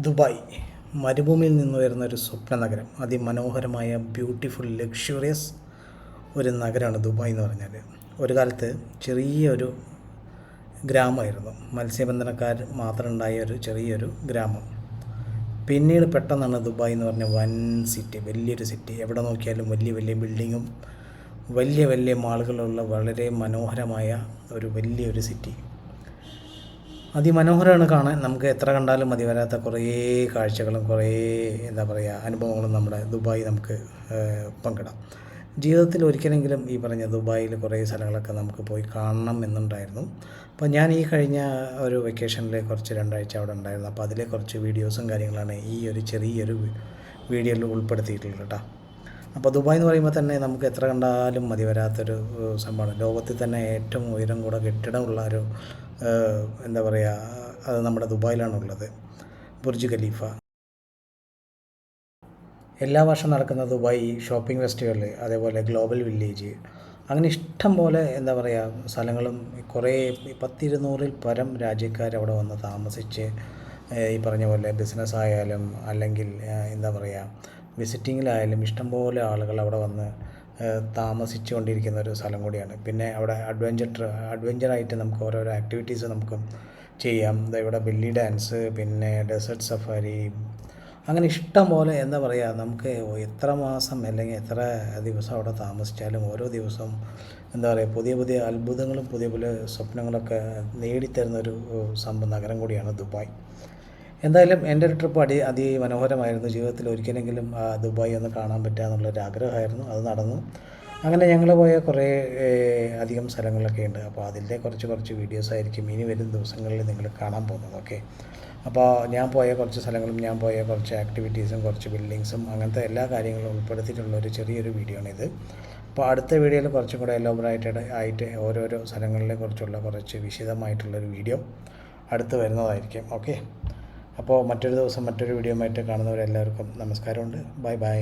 Dubai മരുഭൂമിയിൽ നിന്ന് വരുന്ന ഒരു സ്വപ്ന നഗരം അതിമനോഹരമായ ബ്യൂട്ടിഫുൾ ലക്ഷറിയസ് ഒരു നഗരമാണ് ദുബായ് എന്ന് പറഞ്ഞാൽ. ഒരു കാലത്ത് ചെറിയൊരു ഗ്രാമമായിരുന്നു. മത്സ്യബന്ധനക്കാർ മാത്രം ഉണ്ടായ ഒരു ചെറിയൊരു ഗ്രാമം. പിന്നീട് പെട്ടെന്നാണ് ദുബായ് എന്ന് പറഞ്ഞ വൻ സിറ്റി വലിയൊരു സിറ്റി എവിടെ നോക്കിയാലും വലിയ വലിയ ബിൽഡിങ്ങും വലിയ വലിയ മാളുകളുള്ള വളരെ മനോഹരമായ ഒരു വലിയൊരു സിറ്റി അതിമനോഹരമാണ് കാണാൻ. നമുക്ക് എത്ര കണ്ടാലും മതി വരാത്ത കുറേ കാഴ്ചകളും കുറേ എന്താ പറയുക അനുഭവങ്ങളും നമ്മുടെ ദുബായി നമുക്ക് പങ്കിടാം. ജീവിതത്തിൽ ഒരിക്കലെങ്കിലും ഈ പറഞ്ഞ ദുബായിൽ കുറേ സ്ഥലങ്ങളൊക്കെ നമുക്ക് പോയി കാണണം എന്നുണ്ടായിരുന്നു. അപ്പോൾ ഞാൻ ഈ കഴിഞ്ഞ ഒരു വെക്കേഷനിൽ കുറച്ച് രണ്ടാഴ്ച അവിടെ ഉണ്ടായിരുന്നു. അപ്പോൾ അതിലെ കുറച്ച് വീഡിയോസും കാര്യങ്ങളാണ് ഈ ഒരു ചെറിയൊരു വീഡിയോയിൽ ഉൾപ്പെടുത്തിയിട്ടുള്ളത് കേട്ടോ. അപ്പോൾ ദുബായ് എന്ന് പറയുമ്പോൾ തന്നെ നമുക്ക് എത്ര കണ്ടാലും മതി വരാത്തൊരു സംഭവമാണ്. ലോകത്തിൽ തന്നെ ഏറ്റവും ഉയരം കൂടെ കെട്ടിടമുള്ള ഒരു എന്താ പറയുക അത് നമ്മുടെ ദുബായിലാണുള്ളത്. Burj Khalifa. എല്ലാ വർഷം നടക്കുന്ന ദുബായ് ഷോപ്പിംഗ് ഫെസ്റ്റിവൽ അതേപോലെ ഗ്ലോബൽ വില്ലേജ്. അങ്ങനെ ഇഷ്ടം പോലെ എന്താ പറയുക സ്ഥലങ്ങളും കുറേ പത്തിരുന്നൂറിൽ പരം രാജ്യക്കാർ അവിടെ വന്ന് താമസിച്ച് ഈ പറഞ്ഞ പോലെ ബിസിനസ് ആയാലും അല്ലെങ്കിൽ എന്താ പറയുക വിസിറ്റിങ്ങിലായാലും ഇഷ്ടംപോലെ ആളുകൾ അവിടെ വന്ന് ഏഹ്, താമസിച്ചുകൊണ്ടിരിക്കുന്ന ഒരു സ്ഥലം കൂടിയാണ്. പിന്നെ അവിടെ അഡ്വഞ്ചർ അഡ്വഞ്ചറായിട്ട് നമുക്ക് ഓരോരോ ആക്ടിവിറ്റീസ് നമുക്ക് ചെയ്യാം. ഇവിടെ ബില്ലി ഡാൻസ് പിന്നെ ഡെസേർട്ട് സഫാരി അങ്ങനെ ഇഷ്ടം പോലെ എന്താ പറയുക നമുക്ക് എത്ര മാസം അല്ലെങ്കിൽ എത്ര ദിവസം അവിടെ താമസിച്ചാലും ഓരോ ദിവസവും എന്താ പറയുക പുതിയ പുതിയ അത്ഭുതങ്ങളും പുതിയ പുതിയ സ്വപ്നങ്ങളൊക്കെ നേടിത്തരുന്ന ഒരു സംഭവ നഗരം കൂടിയാണ് ദുബായ്. എന്തായാലും എന്റെ ഒരു ട്രിപ്പ് അടി അതിമനോഹരമായിരുന്നു. ജീവിതത്തിൽ ഒരിക്കലെങ്കിലും ദുബായി ഒന്ന് കാണാൻ പറ്റുക എന്നുള്ളൊരു ആഗ്രഹമായിരുന്നു. അത് നടന്നു. അങ്ങനെ ഞങ്ങൾ പോയ കുറേ അധികം സ്ഥലങ്ങളൊക്കെ ഉണ്ട്. അപ്പോൾ അതിന്റെ കുറച്ച് കുറച്ച് വീഡിയോസ് ആയിരിക്കും ഇനി വരും ദിവസങ്ങളിൽ നിങ്ങൾ കാണാൻ പോകുന്നത്. ഓക്കെ അപ്പോൾ ഞാൻ പോയ കുറച്ച് സ്ഥലങ്ങളും ഞാൻ പോയ കുറച്ച് ആക്ടിവിറ്റീസും കുറച്ച് ബിൽഡിങ്സും അങ്ങനത്തെ എല്ലാ കാര്യങ്ങളും ഉൾപ്പെടുത്തിയിട്ടുള്ള ഒരു ചെറിയൊരു വീഡിയോ ആണിത് അപ്പോൾ അടുത്ത വീഡിയോയിൽ കുറച്ചും കൂടെ എലോബറേറ്റഡ് ആയിട്ട് ഓരോരോ സ്ഥലങ്ങളിലെ കുറിച്ചുള്ള കുറച്ച് വിശദമായിട്ടുള്ളൊരു വീഡിയോ അടുത്ത് വരുന്നതായിരിക്കും. ഓക്കെ അപ്പോൾ മറ്റൊരു ദിവസം മറ്റൊരു വീഡിയോ ആയിട്ട് കാണുന്നവരെല്ലാവർക്കും നമസ്കാരമുണ്ട്. Bye bye.